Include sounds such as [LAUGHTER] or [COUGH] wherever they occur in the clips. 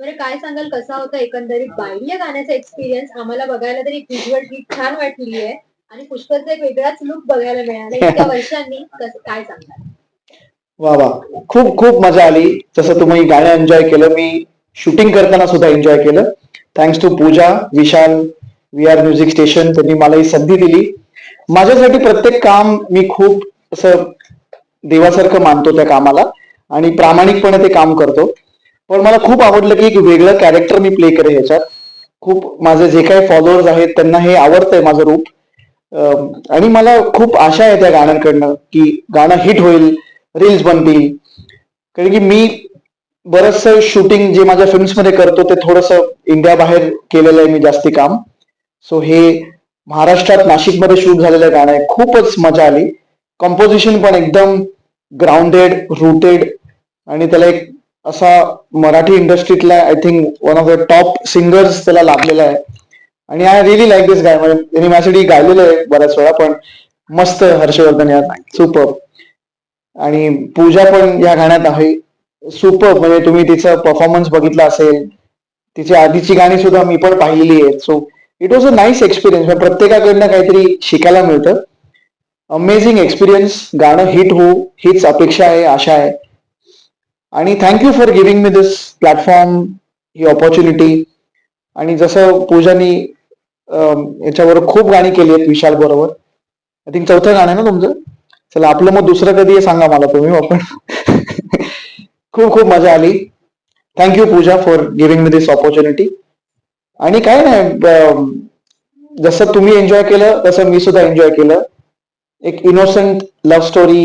बरं काय सांगाल? कसा होता एकंदरीत बाह्य गाण्याचा एक्सपिरियन्स आम्हाला बघायला तरी व्हिज्युअल ट्रीट छान वाटली आहे. आणि पुष्करचा एक वेगळाच लुक बघायला मिळाला इतक्या वर्षांनी. कसं काय सांगाल? वा वा. खूप खूप मजा आली. जसं तुम्ही गाणं एन्जॉय केलं. मी शूटिंग करताना सुद्धा एन्जॉय केलं. Thanks to Pooja Vishal we are music station त्यांनी मला ही संधी दिली. माझ्यासाठी प्रत्येक काम मी खूप असं देवासारखं मानतो त्या कामाला. आणि प्रामाणिकपणे ते काम करतो. पण मला खूप आवडलं की एक वेगळं कॅरेक्टर मी प्ले करे ह्याच्यात खूप माझे जे काही फॉलोअर्स आहेत त्यांना हे आवडतंय माझं रूप. आणि मला खूप आशा आहे त्या गाण्यांकडनं की गाणं हिट होईल रील्स बनतील. कारण की मी बरंचसं शूटिंग जे माझ्या फिल्म्समध्ये करतो ते थोडस इंडिया बाहेर केलेलं आहे मी जास्ती काम. सो हे महाराष्ट्रात नाशिकमध्ये शूट झालेलं गाणं आहे. खूपच मजा आली. कॉम्पोजिशन पण एकदम ग्राउंडेड रूटेड आणि त्याला एक असा Marathi इंडस्ट्रीतला I think one of the top singers त्याला लाभलेला आहे. आणि I relief like this guy म्हणजे त्यांनी माझ्यासाठी गायलेलं आहे बऱ्याच वेळा पण मस्त हर्षवर्धन या सुपर आणि पूजा पण या गाण्यात आहे. सुपर म्हणजे तुम्ही तिचा परफॉर्मन्स बघितला असेल. तिची आधीची गाणी सुद्धा मी पण पाहिलेली आहेत. So it was a nice experience प्रत्येकाकडनं काहीतरी शिकायला मिळतं. अमेझिंग एक्सपिरियन्स गाणं हिट हो हीच अपेक्षा आहे आशा आहे. आणि thank you for giving me this platform he opportunity आणि जसं पूजानी याच्यावर खूप गाणी केली आहेत विशाल बरोबर. आय थिंक चौथं गाणं आहे ना तुमचं? चला आपलं मग दुसरं कधी सांगा मला तुम्ही आपण. [LAUGHS] खूप खूप मजा आली. Thank you Pooja for giving me this opportunity आणि काय नाही जसं तुम्ही एन्जॉय केलं तसं मी सुद्धा एन्जॉय केलं. एक इनोसंट लव्ह स्टोरी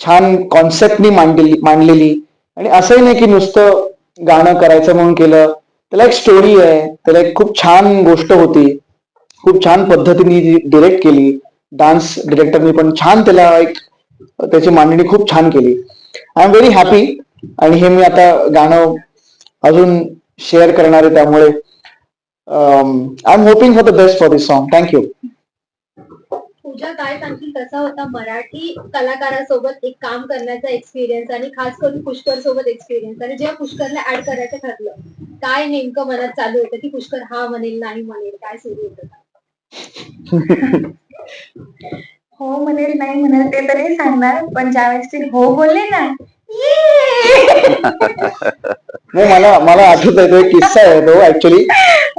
छान कॉन्सेप्टनी मांडलेली मांडलेली. आणि असंही नाही की नुसतं गाणं करायचं म्हणून केलं. त्याला एक स्टोरी आहे. त्याला एक खूप छान गोष्ट होती. खूप छान पद्धतीने डिरेक्ट केली. डान्स डिरेक्टरनी पण छान त्याला एक त्याची मांडणी खूप छान केली. आय एम व्हेरी हॅपी आणि हे मी आता गाणं अजून शेअर करणार आहे त्यामुळे. I am hoping for the best for this song thank you Pooja काय सांगतील कसा होता मराठी कलाकारासोबत एक काम करण्याचा एक्सपिरियन्स आणि खास करून पुष्कर सोबत एक्सपिरियन्स आणि जेव्हा पुष्करला ऍड करायचं ठरलं काय नेमकं मनात चालू होतं की पुष्कर हा म्हणेल नाही म्हणेल काय सुरू होतं? [LAUGHS] हो म्हणेल नाही म्हणेल ते तर नाही सांगणार पण ज्यावेळेस ते हो बोलले ना! [LAUGHS] नाही मला मला आठवत आहे तो एक किस्सा आहे तो ऍक्च्युली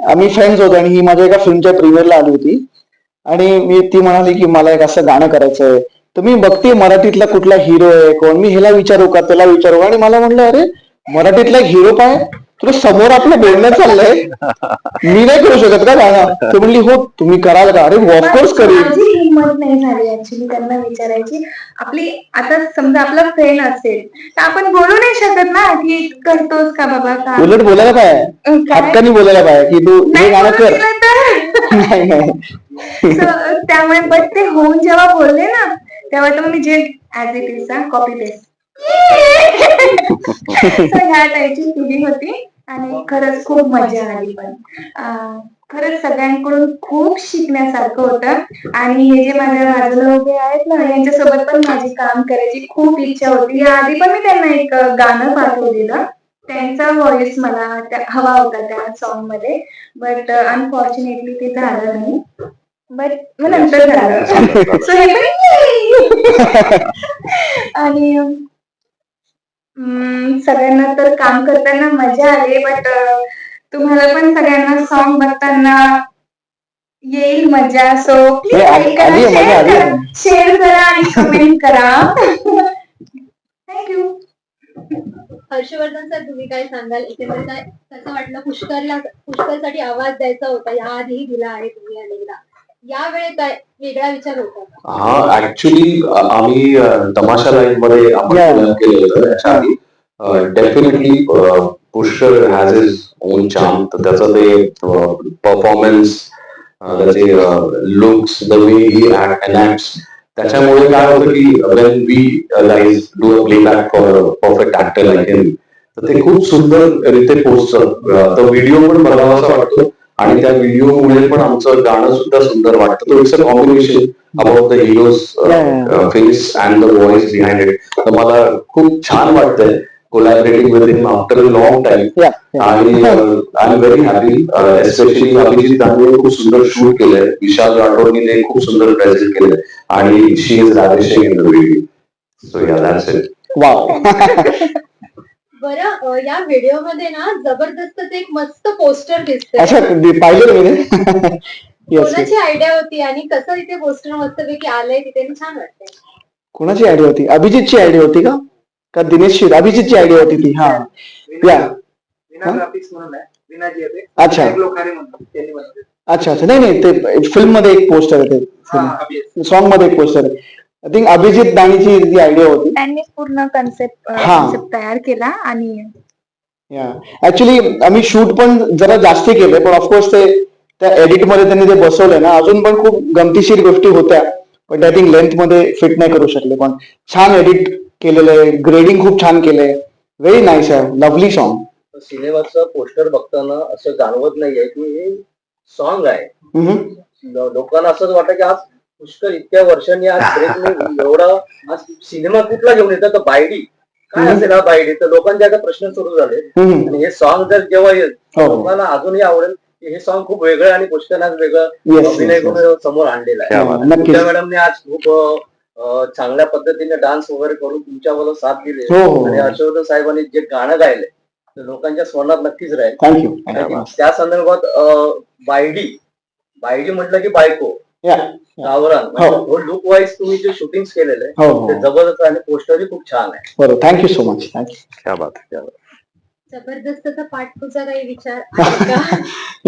आम्ही फ्रेंड्स होतो आणि ही माझ्या एका फिल्मच्या प्रीमियरला आली होती. आणि मी ती म्हणाली की मला एक असं गाणं करायचंय. तर मी बघते मराठीतला कुठला हिरो आहे कोण? मी ह्याला विचारू का? त्याला विचारू आणि मला म्हणलं अरे मराठीतला एक हिरो पाय तुला समोर आपलं बोलणं चाललंय. मी नाही करू शकत का गाणं? ते म्हणली हो तुम्ही कराल का? अरे ऑफकोर्स करीन. माझी हिंमत नाही झाली ऍक्च्युली त्यांना विचारायची. आपली आता समजा आपला फ्रेंड असेल तर आपण बोलू नाही शकत ना की करतोस का बाबा का? उलट बोलायला काय काय? हक्कानी बोलायला काय की तू हे नाही गाणं बोलू कर दिलं तर. नाही. नाही So, त्यामुळे बट ते होऊन जेव्हा बोलले ना तेव्हा तर मी जे as it is copy paste ह्या टाईपची फिलिंग होती आणि खरंच खूप मजा आली पण. अं, खरंच सगळ्यांकडून खूप शिकण्यासारखं होतं आणि हे जे माझ्या बाजूला उभे आहेत ना यांच्यासोबत पण माझी काम करायची खूप इच्छा होती. याआधी पण मी त्यांना एक गाणं पाठवलेलं. त्यांचा व्हॉइस मला त्या- हवा होता त्या सॉन्गमध्ये बट अनफॉर्च्युनेटली ते झालं नाही. बट मग नंतर झालं. हे आणि हम्म, सगळ्यांना तर काम करताना मजा आली बट तुम्हाला पण सगळ्यांना सॉन्ग बघताना येईल मजा. सो आहे. शेअर करा आणि कमेंट करा. थँक्यू हर्षवर्धन सर तुम्ही काय सांगाल? एकंदरीत काय कसं वाटलं पुष्करला पुष्करसाठी आवाज द्यायचा होता. याआधीही दिला आहे तुम्ही अनेकदा. यावेळी काय वेगळा विचार होता? का? हा ऍक्च्युली आम्ही तमाशा लाईव्हमध्ये आपण केलं होतं. याच्या आधी definitely Pushkar has his own charm तर त्याचं ते परफॉर्मन्स त्याचे लुक्स द वे ही एनॅक्ट्स त्याच्यामुळे काय होतं की when we guys do a playback for perfect actor like him तर ते खूप सुंदर रीते पोचतं तो व्हिडिओ पण बघावासा वाटतो आणि त्या व्हिडिओ मुळे पण आमचं गाणं सुद्धा सुंदर वाटतं. तो it's a combination about the heroes. Face and the voice behind it तर मला खूप छान वाटतंय. Collaborating with him after a long time. आणि I am very happy especially Abhijit Dande खूप सुंदर शूट केलंय. विशाल राठोडनीने खूप सुंदर प्रेझेंट केलंय. आणि she is Radheshree in the video so yeah that's it wow बरं या व्हिडिओमध्ये ना जबरदस्त एक मस्त पोस्टर दिसतंय. अच्छा दि- पाहिलं मी. [LAUGHS] येस कोणाची आयडिया होती आणि कसं इथे पोस्टर मस्तपैकी आलंय तिथे? आणि छान वाटतंय. कोणाची आयडिया होती? अभिजितची आयडिया होती का? का दिनेशची अभिजितची आयडिया होती ती हा. या. विना ग्राफिक्स म्हणून आहे. विनाजी आहे ते. अच्छा. त्यांनी अच्छा अच्छा. नाही नाही ते फिल्ममध्ये एक पोस्टर आहे हा ते सॉन्गमध्ये एक पोस्टर आहे. आय थिंक अभिजित दाणीची जी आयडिया होती. त्यांनीच पूर्ण कन्सेप्ट हा. कन्सेप्ट तयार केला आणि या. ऍक्च्युली आम्ही शूट पण जरा जास्ती केले पण ऑफकोर्स ते त्या एडिटमध्ये त्यांनी ते बसवलंय ना. अजून पण खूप गमतीशीर गोष्टी होत्या. पण आय थिंक लेंथमध्ये फिट नाही करू शकले. पण छान एडिट केलेलं आहे. ग्रेडिंग खूप छान केलंय. व्हेरी नाईस आहे. लवली सॉन्ग सिनेमाचं पोस्टर बघताना असं जाणवत नाहीये की हे सॉन्ग आहे. लोकांना असंच वाटतं की आज पुष्कळ इतक्या वर्षांनी आज ब्रेकने एवढा आज सिनेमा कुठला घेऊन येतात तर बायडी. काय. असेल हा बायडी? तर लोकांचे आता प्रश्न सुरू झाले. आणि हे सॉन्ग जर जेव्हा येईल हो. लोकांना अजूनही आवडेल की हे सॉन्ग खूप वेगळं आणि पुष्कळ वेगळं अभिनय समोर आणलेलं आहे. पूजा मॅडमने आज खूप चांगल्या पद्धतीने डान्स वगैरे करून तुमच्याबरोबर साथ दिली. हो हो. आणि हर्षवर्धन साहेबांनी जे गाणं गायले ते लोकांच्या स्मरणात नक्कीच राहील. थँक्यू त्या संदर्भात अं, बायडी बायडी म्हटलं की बायको. या गावरान हो. लुक वाईज तुम्ही जे शूटिंग केलेलं आहे हो. ते जबरदस्त आणि पोस्टरही खूप छान आहे. बरोबर thank you so much thank you जबरदस्तचा पाठपुचा काही विचार [LAUGHS] आहे का?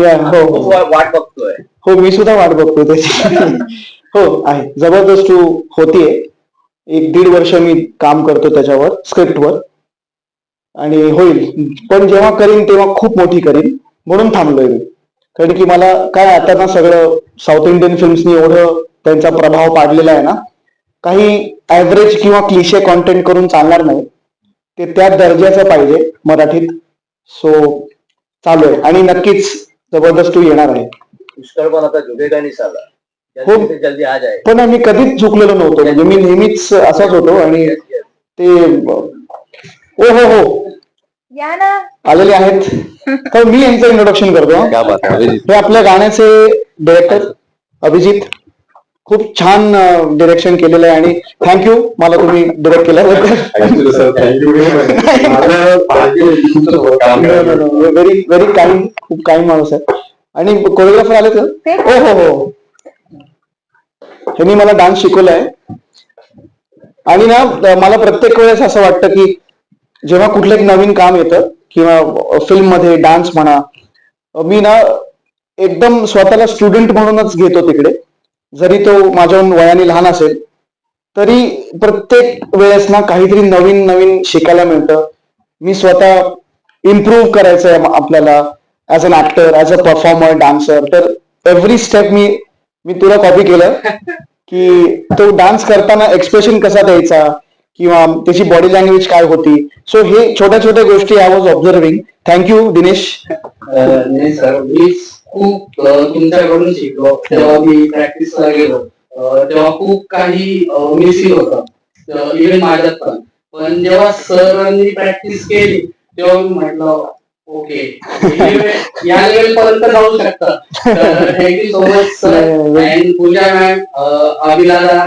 या हो वाट बघतोय. हो मी सुद्धा वाट बघतोय त्याची [LAUGHS] हो आहे. जबरदस्त होतीये एक दीड वर्ष मी काम करतो त्याच्यावर स्क्रिप्टवर आणि होईल. पण जेव्हा करीन तेव्हा खूप मोठी करीन. म्हणून थांबलोय मी. कारण की मला काय आता ना सगळं साऊथ इंडियन फिल्म्सनी एवढं त्यांचा प्रभाव पाडलेला आहे ना. काही ऍव्हरेज किंवा क्लिशे कॉन्टेंट करून चालणार नाही. ते त्या दर्जाचं पाहिजे मराठीत. सो चालू आहे. आणि नक्कीच जबरदस्त येणार आहे. पुष्कळ पण आता जुबेगा हो. जल्दी से जल्दी आ जाए। पण मी कधीच चुकलेलो नव्हतो. म्हणजे मी नेहमीच असाच होतो आणि. ते ओ हो हो. या ना. आलेले आहेत. तर मी यांचं इंट्रोडक्शन करतो हं. क्या बात है अभिजित. हे आपल्या गाण्याचे डिरेक्टर अभिजित. खूप छान डिरेक्शन केलेलं आहे आणि थँक्यू मला तुम्ही डिरेक्ट केल्याबद्दल thank you sir thank you very very kind खूप काइंड माणूस आहे. आणि कोरिओग्राफर आले तर? ते हो हो हो. ह्यांनी मला डान्स शिकवलाय. आणि ना मला प्रत्येक वेळेस असं वाटतं की जेव्हा कुठलं एक नवीन काम येतं किंवा फिल्ममध्ये डान्स म्हणा मी ना एकदम स्वतःला स्टुडंट म्हणूनच घेतो तिकडे. जरी तो माझ्याहून वयाने लहान असेल तरी प्रत्येक वेळेस ना काहीतरी नवीन नवीन शिकायला मिळतं. मी स्वतः इम्प्रूव्ह करायचंय आपल्याला as an actor as a performer dancer तर एव्हरी स्टेप मी मी तुला कॉपी केलं [LAUGHS] की तो डान्स करताना एक्सप्रेशन कसा द्यायचा? किंवा त्याची बॉडी लँग्वेज काय होती? सो हे छोट्या छोट्या गोष्टी I was observing thank you Dinesh नाही सर मी खूप तुमच्याकडून शिकलो. तेव्हा मी प्रॅक्टिसला गेलो. तेव्हा खूप काही मिसिंग होतं. इव्हन माझ्यात पण. पण जेव्हा सरांनी प्रॅक्टिस केली तेव्हा मी म्हटलं ओके. या लेवल पर्यंत जाऊ शकतं. Thank you so much sir and Pooja ma'am अभिलादा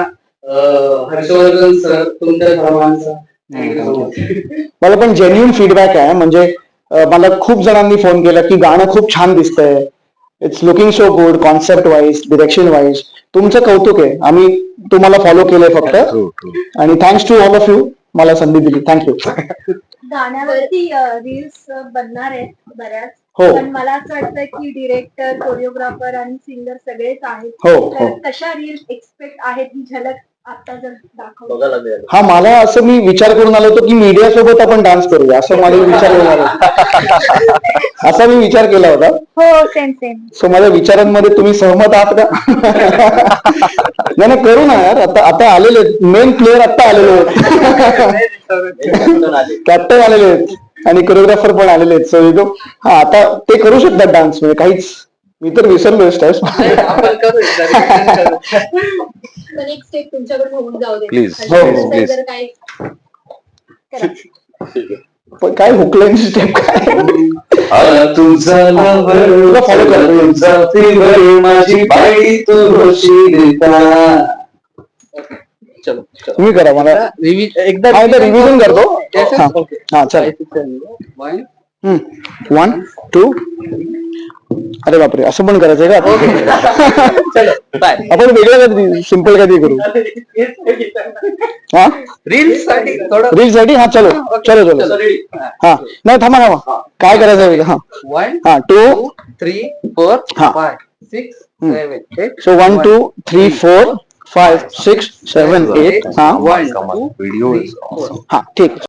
Harshvardhan sir तुमच्या सर्वांचा मला पण जेन्युन फीडबॅक आहे म्हणजे मला खूप जणांनी फोन केला की गाणं खूप छान दिसतंय. It's looking so good concept wise direction wise तुमचं कौतुक आहे. आम्ही तुम्हाला फॉलो केलंय फक्त. आणि thanks to all of you मला संधी दिली. थँक्यू गाण्यावरती रील्स बनणार आहेत बऱ्याच. हो. पण मला असं वाटतं की डिरेक्टर कोरिओग्राफर आणि सिंगर सगळेच आहेत. हो तर हो. कशा रील्स एक्सपेक्ट आहेत ही झलक हा मला असं मी विचार करून आलो होतो की मीडिया सोबत आपण डान्स करूया असं मला विचार येऊन आला होता. [LAUGHS] असा मी विचार केला होता. हो सेम सेम सो माझ्या विचारांमध्ये तुम्ही सहमत आहात का? नाही नाही करू ना यार. आता आता आलेले मेन प्लेअर आता आलेले आहेत. कॅप्टन आलेले आहेत. आणि कोरिओग्राफर पण आलेले आहेत. सो हा आता ते करू शकतात डान्स म्हणजे काहीच मी तर विसरलो स्टेप्स [LAUGHS] आपण. पण एक स्टेप तुमच्याकडून होऊन जाऊ दे Please. हो, हो, please. जर काही करा. पण काय हुकलाईन स्टेप काय आला तुझा lover, तुला follow करतो. तुझा fever, माझी बाई तू होशील का? चलो चलो तुम्ही करा मला एकदा हा एकदा रिव्हिजन करतो हा ओके हा चल वन वन टू अरे बापरे असं पण करायचंय का? आपण वेगळं काहीतरी सिंपल काहीतरी करू. हा? रील्ससाठी थोडं रील साठी? हा चलो. चलो चलो. हा. नाही थांबा थांबा. काय करायचं? हा. वन हा टू थ्री फोर हा. Five six hmm. Seven eight so one two three four five six seven eight हा. One awesome. हा ठीक.